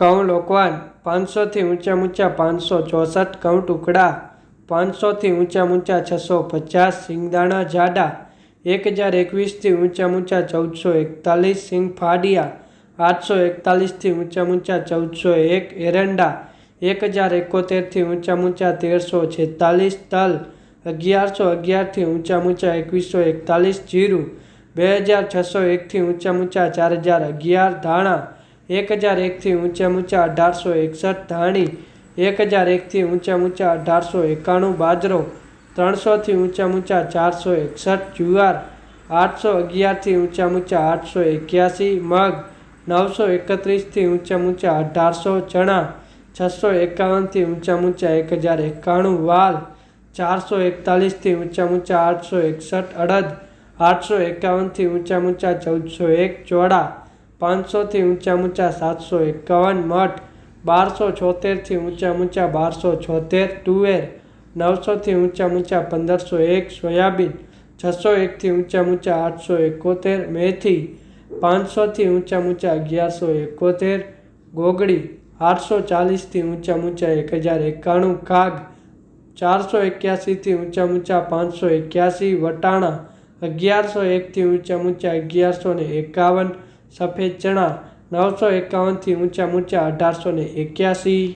ઘઉં લોકવાન, પાંચસોથી ઊંચા ઊંચા પાંચસો ચોસઠ ઘઉં ટુકડા, પાંચસોથી ઊંચા ઊંચા છસો પચાસ સિંગદાણા જાડા, એક હજાર એકવીસથી ઊંચા ઊંચા ચૌદસો એકતાલીસ સિંગ ફાડિયા, આઠસો એકતાલીસથી ઊંચા ઊંચા ચૌદસો એક એરંડા, એક હજાર એકોતેરથી ઊંચા ઊંચા તેરસો છેતાલીસ તલ, અગિયારસો અગિયારથી ઊંચા ઊંચા એકવીસો એકતાલીસ જીરું, બે હજાર છસો એકથી ઊંચા ઊંચા ચાર હજાર અગિયાર ધાણા એક હજાર એકથી ઊંચા ઊંચા અઢારસો એકસઠ ધાણી, એક હજાર એકથી ઊંચા ઊંચા અઢારસો એકાણું બાજરો ત્રણસોથી ઊંચા ઊંચા ચારસો એકસઠ જુવાર, આઠસો અગિયારથી ઊંચા ઊંચા આઠસો એક્યાસી મગ, નવસો એકત્રીસથી ઊંચા ઊંચા અઢારસો ચણા, છસો એકાવનથી ઊંચા ઊંચા એક હજાર એકાણું વાલ, ચારસો એકતાલીસથી ઊંચા ઊંચા આઠસો એકસઠ અડદ, આઠસો એકાવનથી ઊંચા ઊંચા ચૌદસો એક ચોડા પાંચસોથી ઊંચા ઊંચા સાતસો એકાવન મઠ, બારસો છોતેરથી ઊંચા ઊંચા બારસો છોતેર, તુવેર, નવસોથી ઊંચા ઊંચા પંદરસો એક, સોયાબીન, છસો એકથી ઊંચા ઊંચા આઠસો એકોતેર, મેથી, પાંચસોથી ઊંચા ઊંચા અગિયારસો એકોતેર, ગોગડી, આઠસો ચાલીસથી ઊંચા ઊંચા એક હજાર એકાણું કાગ ચારસો એક્યાસીથી ઊંચા ઊંચા પાંચસો એક્યાસી, વટાણા, અગિયારસો એકથી ઊંચા ઊંચા અગિયારસો ને એકાવન સફેદ ચણા નવસો એકાવનથી ઊંચા ઊંચા અઢારસો ને એક્યાસી.